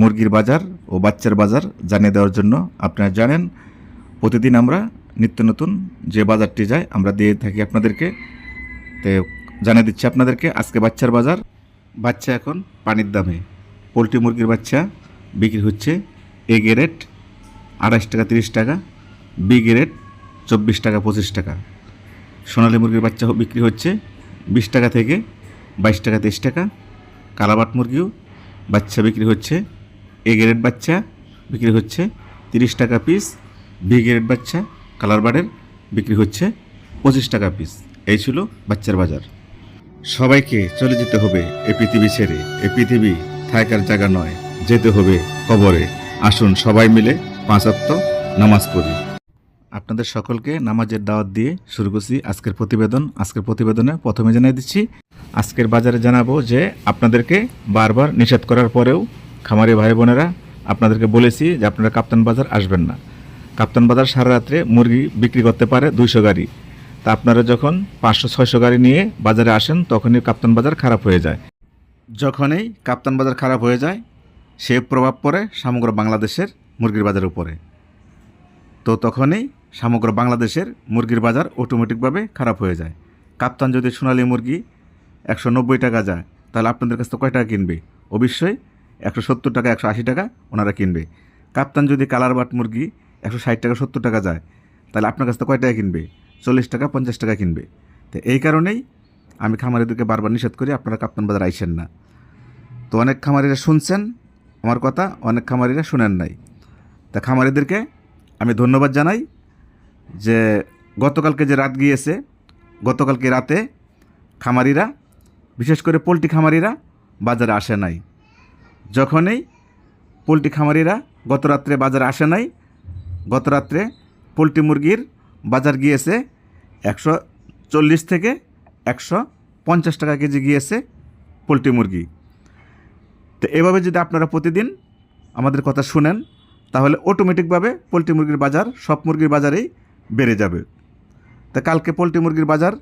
মুরগির বাজার ও বাচ্চার বাজার জানিয়ে দেওয়ার জন্য আপনারা জানেন, প্রতিদিন আমরা নিত্য নতুন যে বাজারটি যায় আমরা দিয়ে থাকি আপনাদেরকে। তো জানিয়ে দিচ্ছি আপনাদেরকে, আজকে বাচ্চার বাজার, বাচ্চা এখন পানির দামে। পোলট্রি মুরগির বাচ্চা বিক্রি হচ্ছে এ গ্রেড আড়াইশ টাকা তিরিশ টাকা, বি গ্রেড চব্বিশ টাকা পঁচিশ টাকা। সোনালী মুরগির বাচ্চা বিক্রি হচ্ছে বিশ টাকা থেকে বাইশ টাকা তেইশ টাকা। কালাবাট মুরগিও বাচ্চা বিক্রি হচ্ছে এ গ্রেড বাচ্চা, বিক্রি হচ্ছে তিরিশ টাকা পিস বি গ্রেড বাচ্চা কালার বার্ডের বিক্রি হচ্ছে পঁচিশ টাকা পিস এই ছিল বাচ্চার বাজার। সবাইকে চলে যেতে হবে এ পৃথিবী ছেড়ে। এ পৃথিবী থাকার জায়গা নয়, যেতে হবে কবরে। আসুন সবাই মিলে পাঁচাত্ত নামাজ পড়ি। আপনাদের সকলকে নামাজের দাওয়াত দিয়ে শুরু করছি আজকের প্রতিবেদন। আজকের প্রতিবেদনে প্রথমে জানিয়ে দিচ্ছি, আজকের বাজারে জানাব যে আপনাদেরকে বারবার নিষেধ করার পরেও খামারি ভাই বোনেরা, আপনাদেরকে বলেছি যে আপনারা কাপ্তান বাজার আসবেন না। কাপ্তান বাজার সারা রাত্রে মুরগি বিক্রি করতে পারে দুইশো গাড়ি। তা আপনারা যখন পাঁচশো, ছয়শো গাড়ি নিয়ে বাজারে আসেন, তখনই কাপ্তান বাজার খারাপ হয়ে যায়। যখনই কাপ্তান বাজার খারাপ হয়ে যায়, সে প্রভাব পড়ে সমগ্র বাংলাদেশের মুরগির বাজারের উপরে। তো তখনই সমগ্র বাংলাদেশের মুরগির বাজার অটোমেটিকভাবে খারাপ হয়ে যায়। কাপ্তান যদি সোনালী মুরগি একশো নব্বই টাকা যায়, তাহলে আপনাদের কাছ থেকে কয় টাকা কিনবে? অবশ্যই একশো সত্তর টাকা, একশো আশি টাকা ওনারা কিনবে। কাপ্তান যদি কালার বাট মুরগি একশো ষাট টাকা, সত্তর টাকা যায়, তাহলে আপনার কাছ থেকে কয় টাকা কিনবে? চল্লিশ টাকা, পঞ্চাশ টাকা কিনবে। তো এই কারণেই আমি খামারিদেরকে বারবার নিষেধ করি, আপনারা কাপ্তান বাজার আইসেন না। তো অনেক খামারিরা শুনছেন আমার কথা, অনেক খামারিরা শুনেন নাই। তা খামারিদেরকে আমি ধন্যবাদ জানাই যে গতকালকে যে রাত গিয়েছে, গতকালকে রাতে খামারিরা, বিশেষ করে পোলট্রি খামারিরা বাজারে আসে নাই। যখনই পোলট্রি খামারিরা গত রাত্রে বাজারে আসে নাই গত রাত্রে পোলট্রি মুরগির বাজার গিয়েছে একশো চল্লিশ থেকে একশো পঞ্চাশ টাকা কেজি গিয়েছে পোলট্রি মুরগি। তো এভাবে যদি আপনারা প্রতিদিন আমাদের কথা শুনেন, তাহলে অটোমেটিকভাবে পোলট্রি মুরগির বাজার সব মুরগির বাজারেই বেড়ে যাবে। তা কালকে পোলট্রি মুরগির বাজার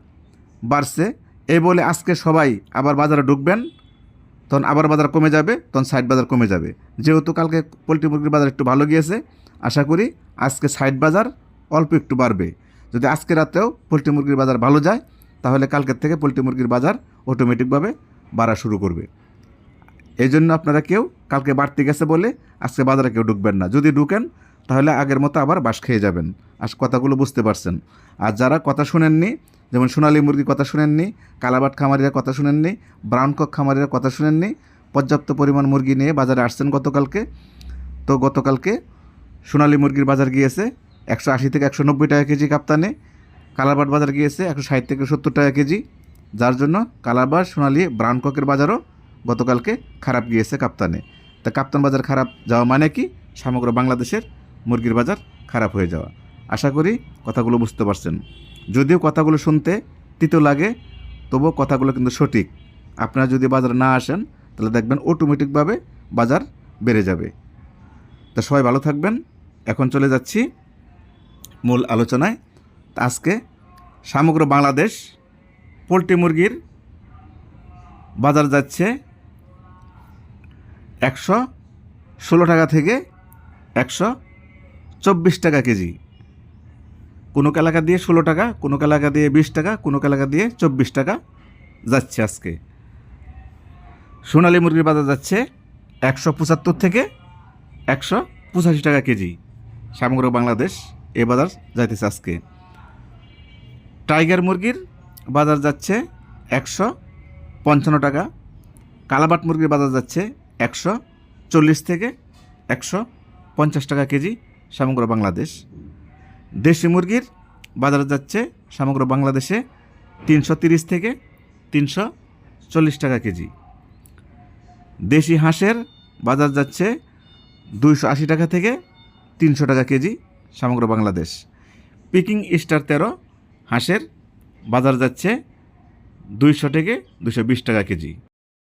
বাড়ছে, এই বলে আজকে সবাই আবার বাজারে ঢুকবেন। তখন আবার বাজার কমে যাবে, তখন সাইড বাজার কমে যাবে। যেহেতু কালকে পোলট্রি মুরগির বাজার একটু ভালো গিয়েছে, আশা করি আজকে সাইড বাজার অল্প একটু বাড়বে। যদি আজকে রাতেও পোলট্রি মুরগির বাজার ভালো যায়, তাহলে কালকের থেকে পোলট্রি মুরগির বাজার অটোমেটিকভাবে বাড়া শুরু করবে। এই জন্য আপনারা কেউ কালকে বাড়তে গেছে বলে আজকে বাজারে কেউ ঢুকবেন না। যদি ঢুকেন, তাহলে আগের মতো আবার বাস খেয়ে যাবেন। আর কথাগুলো বুঝতে পারছেন। আর যারা কথা শুনেননি যেমন সোনালী মুরগির কথা শুনেননি, কালাবাট খামারিরা কথা শুনেননি ব্রাউন কক খামারিরা কথা শুনেননি, পর্যাপ্ত পরিমাণ মুরগি নিয়ে বাজারে আসছেন গতকালকে। তো গতকালকে সোনালী মুরগির বাজার গিয়েছে একশো আশি থেকে একশো নব্বই টাকা কেজি কাপ্তানে কালারবাট বাজার গিয়েছে একশো ষাট থেকে সত্তর টাকা কেজি। যার জন্য কালারবাট সোনালী ব্রাউন ককের বাজারও গতকালকে খারাপ গিয়েছে কাপ্তানে। তা কাপ্তান বাজার খারাপ যাওয়া মানে কি? সমগ্র বাংলাদেশের মুরগির বাজার খারাপ হয়ে যাওয়া। আশা করি কথাগুলো বুঝতে পারছেন। যদিও কথাগুলো শুনতে তিতো লাগে, তবুও কথাগুলো কিন্তু সঠিক। আপনারা যদি বাজারে না আসেন, তাহলে দেখবেন অটোমেটিকভাবে বাজার বেড়ে যাবে। তা সবাই ভালো থাকবেন। এখন চলে যাচ্ছি মূল আলোচনায়। আজকে সমগ্র বাংলাদেশ পোলট্রি মুরগির বাজার যাচ্ছে একশো ষোলো টাকা থেকে একশো চব্বিশ টাকা কেজি। কোনো এলাকা দিয়ে ষোলো টাকা, কোনো এলাকা দিয়ে বিশ টাকা, কোনো এলাকা দিয়ে চব্বিশ টাকা যাচ্ছে আজকে। সোনালী মুরগির বাজার যাচ্ছে একশো পঁচাত্তর থেকে একশো পঁচাশি টাকা কেজি। সমগ্র বাংলাদেশ এ বাজার যাইতেছে আজকে। টাইগার মুরগির বাজার যাচ্ছে একশো পঞ্চান্ন টাকা। কালাবাট মুরগির বাজার যাচ্ছে একশো চল্লিশ থেকে একশো পঞ্চাশ টাকা কেজি সমগ্র বাংলাদেশ। দেশি মুরগির বাজার যাচ্ছে সমগ্র বাংলাদেশে তিনশো তিরিশ থেকে তিনশো চল্লিশ টাকা কেজি। দেশি হাঁসের বাজার যাচ্ছে দুইশো আশি টাকা থেকে তিনশো টাকা কেজি সমগ্র বাংলাদেশ। পিকিং স্টার তেরো হাঁসের বাজার যাচ্ছে দুইশো থেকে দুশো বিশ টাকা কেজি।